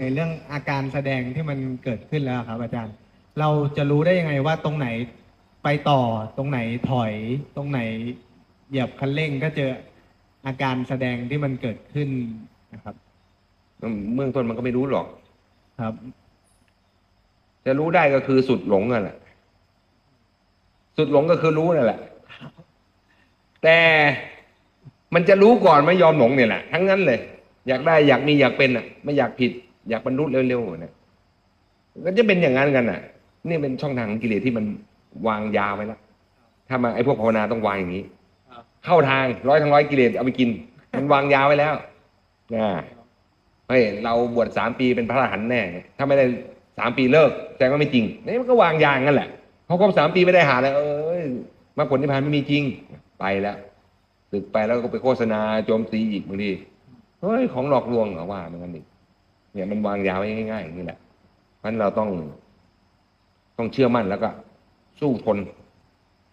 ในเรื่องอาการแสดงที่มันเกิดขึ้นแล้วครับ อาจารย์ เราจะรู้ได้ยังไงว่าตรงไหนไปต่อตรงไหนถอย ตรงไหนเหยียบคันเร่งก็เจออาการแสดงที่มันเกิดขึ้นนะครับเบื้องต้นมันก็ไม่รู้หรอกครับ จะรู้ได้ก็คือสุดหลงนั่นแหละสุดหลงก็คือรู้นั่นแหละ แต่มันจะรู้ก่อนไม่ยอมหลงเนี่ยแหละทั้งนั้นเลย อยากได้อยากมีอยากเป็นอะ ไม่อยากผิด อยากบรรลุเร็วๆเนี่ยก็จะเป็นอย่างนั้นกันอะ นี่เป็นช่องทางกิเลสที่มันวางยาไว้แล้วถ้ามาไอ้พวกภาวนาต้องวางอย่างนี้เข้าทางร้อยทั้งร้อยกิเลสเอาไปกิน มันวางยาไว้แล้วนะเฮ้ยเราบวชสามปีเป็นพระอรหันต์แน่ ถ้าไม่ได้สามปีเลิกแสดงว่าไม่จริงนี่มันก็วางยางั้นแหละเพอครบสามปีไม่ได้หาแล้วเอ้ยมรรคผลนิพพานไม่มีจริง ไปแล้วศึกไปแล้วก็ไปโฆษณาโจมตีอีกบางทีเฮ้ยของหลอกลวงเหรอว่ามันกันอีก เนี่ยมันวางยาไว้ง่ายๆอย่างนี้แหละเพราะฉะนั้นเราต้อง ต้องเชื่อมั่นแล้วก็ สู้ทน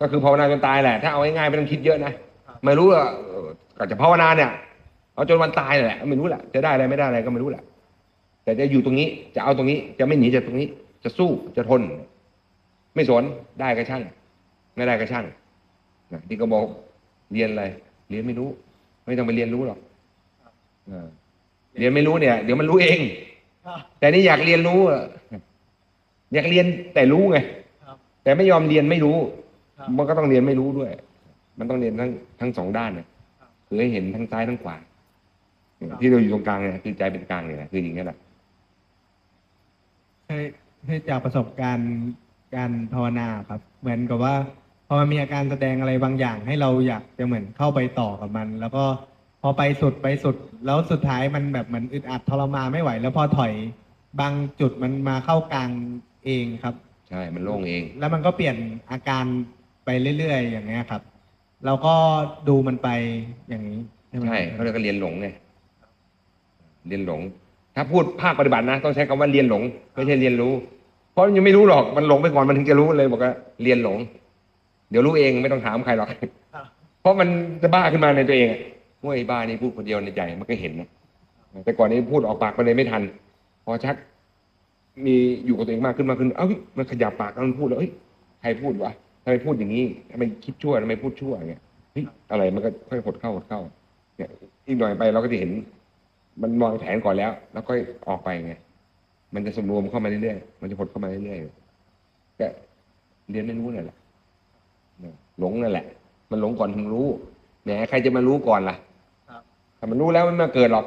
ก็คือภาวนาจนตายแหละ ถ้าเอาง่ายๆไม่ต้องคิดเยอะนะครับไม่รู้ว่าเอ่อก็จะภาวนาเนี่ยเอาจนวันตายแหละไม่รู้แหละจะได้อะไรไม่ได้อะไรก็ไม่รู้แหละแต่จะอยู่ตรงนี้จะเอาตรงนี้ จะไม่หนีจากตรงนี้ จะสู้จะทน ไม่สนได้ก็ช่างไม่ได้ก็ช่างนะที่ก็บอกเรียนอะไรเรียนไม่รู้ ไม่ต้องไปเรียนรู้หรอกอ่า เรียนไม่รู้เนี่ย เดี๋ยวมันรู้เอง แต่นี่อยากเรียนรู้อะอยากเรียนแต่รู้ไงครับแต่ไม่ยอมเรียนไม่รู้ครับมันก็ต้องเรียนไม่รู้ด้วย มันต้องเรียนทั้งทั้งสองด้านนะครับคือให้เห็นทั้งซ้ายทั้งขวาครับที่เราอยู่ตรงกลางเนี่ยคือใจเป็นกลางเนี่ยนะคืออย่างนี้แหละให้ให้จากประสบการณ์การภาวนาครับ เหมือนกับว่าพอมันมีอาการแสดงอะไรบางอย่าง ให้เราอยากจะเหมือนเข้าไปต่อกับมัน แล้วก็ พอไปสุดไปสุด แล้วสุดท้ายมันแบบเหมือนอึดอัดทรมานไม่ไหว แล้วพอถอยบางจุดมันมาเข้ากลางเองครับ ใช่ มันโล่งเอง แล้วมันก็เปลี่ยนอาการไปเรื่อยๆ อย่างเงี้ยครับ เราก็ดูมันไปอย่างนี้ใช่ไหมใช่เขาเรียกว่าเรียนหลงไงเรียนหลง ถ้าพูดภาคปฏิบัตินะต้องใช้คำว่าเรียนหลงไม่ใช่เรียนรู้ เพราะมันยังไม่รู้หรอกมันหลงไปก่อนมันถึงจะรู้เลยบอกว่าเรียนหลง เดี๋ยวรู้เองไม่ต้องถามใครหรอกเพราะมันจะบ้าขึ้นมาในตัวเอง อะเว้ยบ้านี่พูดคนเดียวในใจมันก็เห็นนะแต่ก่อนนี้พูดออกปากไปเลยไม่ทัน พอชัก มีอยู่กับตัวเองมากขึ้นมากขึ้น เอ้ามันขยับปากมันพูดแล้วเฮ้ยใครพูดวะทำไมพูดอย่างนี้ทำไมคิดชั่วทำไมพูดชั่วเงี้ยเฮ้ยอะไรมันก็ค่อยหดเข้าหดเข้า เนี่ยอีกหน่อยไปเราก็จะเห็น มันวางแผนก่อนแล้ว แล้วก็ออกไปไงมันจะสมรวมเข้ามาเรื่อยๆมันจะหดเข้ามาเรื่อยๆก็เรียนไม่รู้นั่นแหละหลงนั่นแหละ มันหลงก่อนถึงรู้แหมใครจะมารู้ก่อนล่ะ ครับถ้ามันรู้แล้วมันไมาเกิดหรอก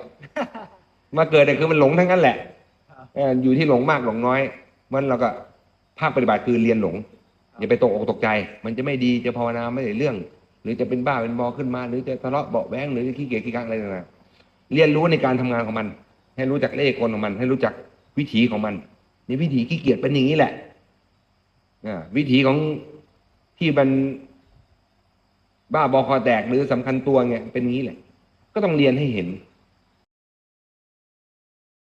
มาเกิดเนี่ยคือมันหลงทั้งนั้นแหละครับเอออยู่ที่หลงมากหลงน้อย มันเราก็ภาคปฏิบัติคือเรียนหลง อย่าไปตกอกตกใจ มันจะไม่ดีจะภาวนาไม่ได้เรื่อง หรือจะเป็นบ้าเป็นบอขึ้นมา หรือจะทะเลาะเบาะแว้งหรือขี้เกียจขี้กังอะไรต่างๆเรียนรู้ในการทำงานของมัน ให้รู้จักเลขกลของมัน ให้รู้จักวิถีของมันนี่วิถีขี้เกียจเป็นอย่างนี้แหละอ่าวิถีของที่มันบ้าบอคอแตกหรือสำคัญตัวไงเป็นอย่างนี้แหละ ก็ต้องเรียนให้เห็น